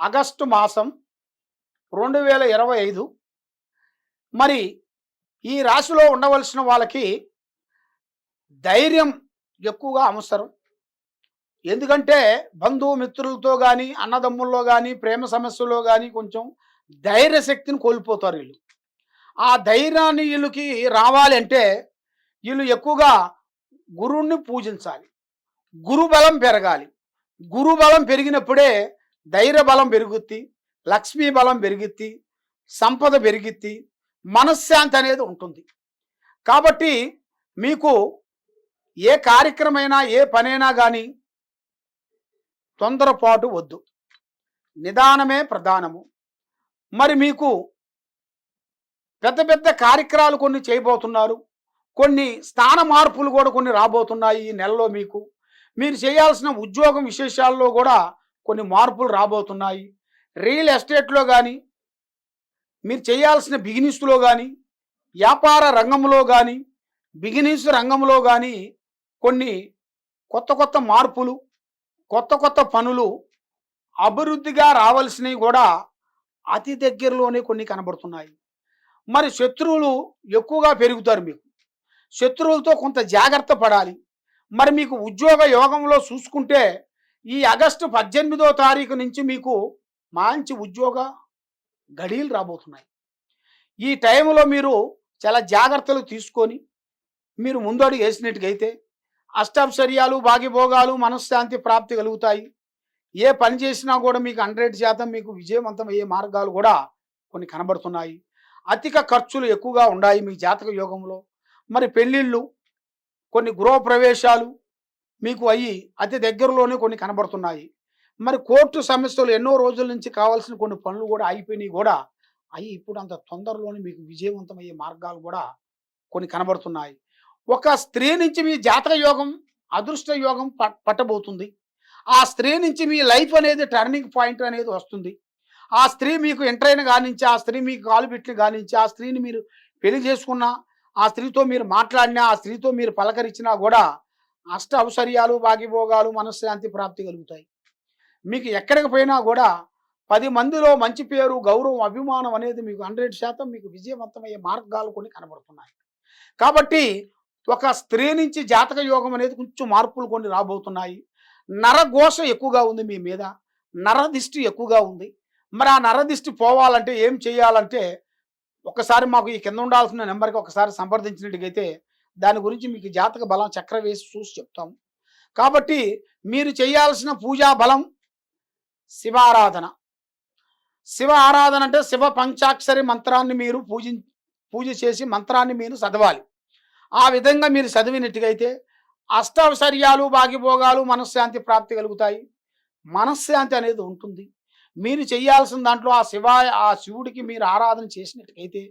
August మాసం రెండు వేల ఇరవై ఐదు. మరి ఈ రాశిలో ఉండవలసిన వాళ్ళకి ధైర్యం ఎక్కువగా అవసరం. ఎందుకంటే బంధుమిత్రులతో కానీ అన్నదమ్ముల్లో కానీ ప్రేమ సమస్యలో కానీ కొంచెం ధైర్య శక్తిని కోల్పోతారు వీళ్ళు. ఆ ధైర్యాన్ని వీళ్ళకి రావాలంటే వీళ్ళు ఎక్కువగా గురువుని పూజించాలి. గురుబలం పెరగాలి. గురుబలం పెరిగినప్పుడే ధైర్య బలం పెరుగుద్ది లక్ష్మీ బలం పెరిగిద్ది సంపద పెరిగిద్ది మనశ్శాంతి అనేది ఉంటుంది. కాబట్టి మీకు ఏ కార్యక్రమైనా ఏ పనైనా కానీ తొందరపాటు వద్దు. నిదానమే ప్రధానము. మరి మీకు పెద్ద పెద్ద కార్యక్రమాలు కొన్ని చేయబోతున్నారు. కొన్ని స్థాన మార్పులు కూడా కొన్ని రాబోతున్నాయి ఈ నెలలో మీకు. మీరు చేయాల్సిన ఉద్యోగం విశేషాల్లో కూడా కొన్ని మార్పులు రాబోతున్నాయి. రియల్ ఎస్టేట్లో కానీ మీరు చేయాల్సిన బిగినిస్లో కానీ వ్యాపార రంగంలో కానీ బిగినిస్ రంగంలో కానీ కొన్ని కొత్త కొత్త మార్పులు కొత్త కొత్త పనులు అభివృద్ధిగా రావాల్సినవి కూడా అతి దగ్గరలోనే కొన్ని కనబడుతున్నాయి. మరి శత్రువులు ఎక్కువగా పెరుగుతారు మీకు. శత్రువులతో కొంత జాగ్రత్త పడాలి. మరి మీకు ఉద్యోగ యోగంలో చూసుకుంటే ఈ ఆగస్టు పద్దెనిమిదో తారీఖు నుంచి మీకు మంచి ఉద్యోగ గడియలు రాబోతున్నాయి. ఈ టైంలో మీరు చాలా జాగ్రత్తలు తీసుకొని మీరు ముందడుగు వేసినట్టుగైతే అష్టాక్షర్యాలు భాగ్యభోగాలు మనశ్శాంతి ప్రాప్తి కలుగుతాయి. ఏ పని చేసినా కూడా మీకు హండ్రెడ్ శాతం మీకు విజయవంతం అయ్యే మార్గాలు కూడా కొన్ని కనబడుతున్నాయి. అధిక ఖర్చులు ఎక్కువగా ఉన్నాయి మీ జాతక యోగంలో. మరి పెళ్ళిళ్ళు కొన్ని గృహప్రవేశాలు మీకు అయ్యి అతి దగ్గరలోనే కొన్ని కనబడుతున్నాయి. మరి కోర్టు సమస్యలు ఎన్నో రోజుల నుంచి కావాల్సిన కొన్ని పనులు కూడా అయిపోయినాయి కూడా అవి ఇప్పుడు అంత తొందరలోనే మీకు విజయవంతమయ్యే మార్గాలు కూడా కొన్ని కనబడుతున్నాయి. ఒక స్త్రీ నుంచి మీ జాతక యోగం అదృష్ట యోగం పట్టబోతుంది. ఆ స్త్రీ నుంచి మీ లైఫ్ అనేది టర్నింగ్ పాయింట్ అనేది వస్తుంది. ఆ స్త్రీ మీకు ఎంటర్ అయిన కానించి ఆ స్త్రీ మీకు కాలు పెట్టిన కానించి ఆ స్త్రీని మీరు పెళ్ళి చేసుకున్నా ఆ స్త్రీతో మీరు మాట్లాడినా ఆ స్త్రీతో మీరు పలకరించినా కూడా అష్ట ఔషర్యాలు భాగ్యభోగాలు మనశ్శాంతి ప్రాప్తి కలుగుతాయి. మీకు ఎక్కడికి పోయినా కూడా పది మందిలో మంచి పేరు గౌరవం అభిమానం అనేది మీకు హండ్రెడ్ శాతం మీకు విజయవంతమయ్యే మార్గాలు కొన్ని కనబడుతున్నాయి. కాబట్టి ఒక స్త్రీ నుంచి జాతక యోగం అనేది కొంచెం మార్పులు కొన్ని రాబోతున్నాయి. నరఘోష ఎక్కువగా ఉంది మీ మీద. నరదిష్టి ఎక్కువగా ఉంది. మరి ఆ నరదిష్టి పోవాలంటే ఏం చేయాలంటే ఒకసారి మాకు ఈ కింద ఉండాల్సిన నెంబర్కి ఒకసారి సంప్రదించినట్టుగైతే దాని గురించి మీకు జాతక బలం చక్ర వేసి చూసి చెప్తాము కాబట్టి మీరు చేయాల్సిన పూజా బలం శివారాధన. శివ ఆరాధన అంటే శివ పంచాక్షరి మంత్రాన్ని మీరు పూజి పూజ చేసి మంత్రాన్ని మీరు చదవాలి. ఆ విధంగా మీరు చదివినట్టుగైతే అష్టావసర్యాలు భాగ్యభోగాలు మనశ్శాంతి ప్రాప్తి కలుగుతాయి. మనశ్శాంతి అనేది ఉంటుంది. మీరు చేయాల్సిన దాంట్లో ఆ శివ ఆ శివుడికి మీరు ఆరాధన చేసినట్టుగైతే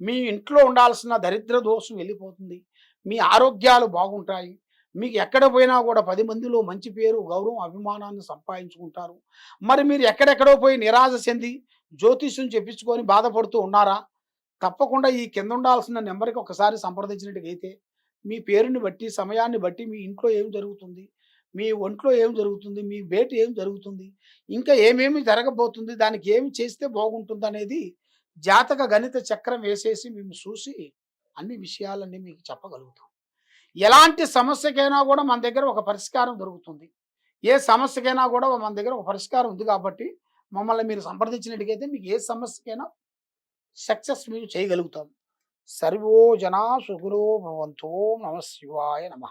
మీ ఇంట్లో ఉండాల్సిన దరిద్ర దోషం వెళ్ళిపోతుంది. మీ ఆరోగ్యాలు బాగుంటాయి. మీకు ఎక్కడ పోయినా కూడా పది మందిలో మంచి పేరు గౌరవం అభిమానాన్ని సంపాదించుకుంటారు. మరి మీరు ఎక్కడెక్కడో పోయి నిరాశ చెంది జ్యోతిష్యం చెప్పించుకొని బాధపడుతూ ఉన్నారా? తప్పకుండా ఈ కింద ఉండాల్సిన నెంబర్కి ఒకసారి సంప్రదించినట్టుగైతే మీ పేరుని బట్టి సమయాన్ని బట్టి మీ ఇంట్లో ఏం జరుగుతుంది? మీ ఒంట్లో ఏం జరుగుతుంది? మీ బేట ఏం జరుగుతుంది? ఇంకా ఏమేమి జరగబోతుంది? దానికి ఏమి చేస్తే బాగుంటుంది అనేది జాతక గణిత చక్రం వేసేసి మేము చూసి అన్ని విషయాలన్నీ మీకు చెప్పగలుగుతాం. ఎలాంటి సమస్యకైనా కూడా మన దగ్గర ఒక పరిష్కారం దొరుకుతుంది. ఏ సమస్యకైనా కూడా మన దగ్గర ఒక పరిష్కారం ఉంది కాబట్టి మమ్మల్ని మీరు సంప్రదించినట్టుగైతే మీకు ఏ సమస్యకైనా సక్సెస్ మీరు చేయగలుగుతాం. సర్వో జనా సుగురో భవంతో నమ శివాయ నమ.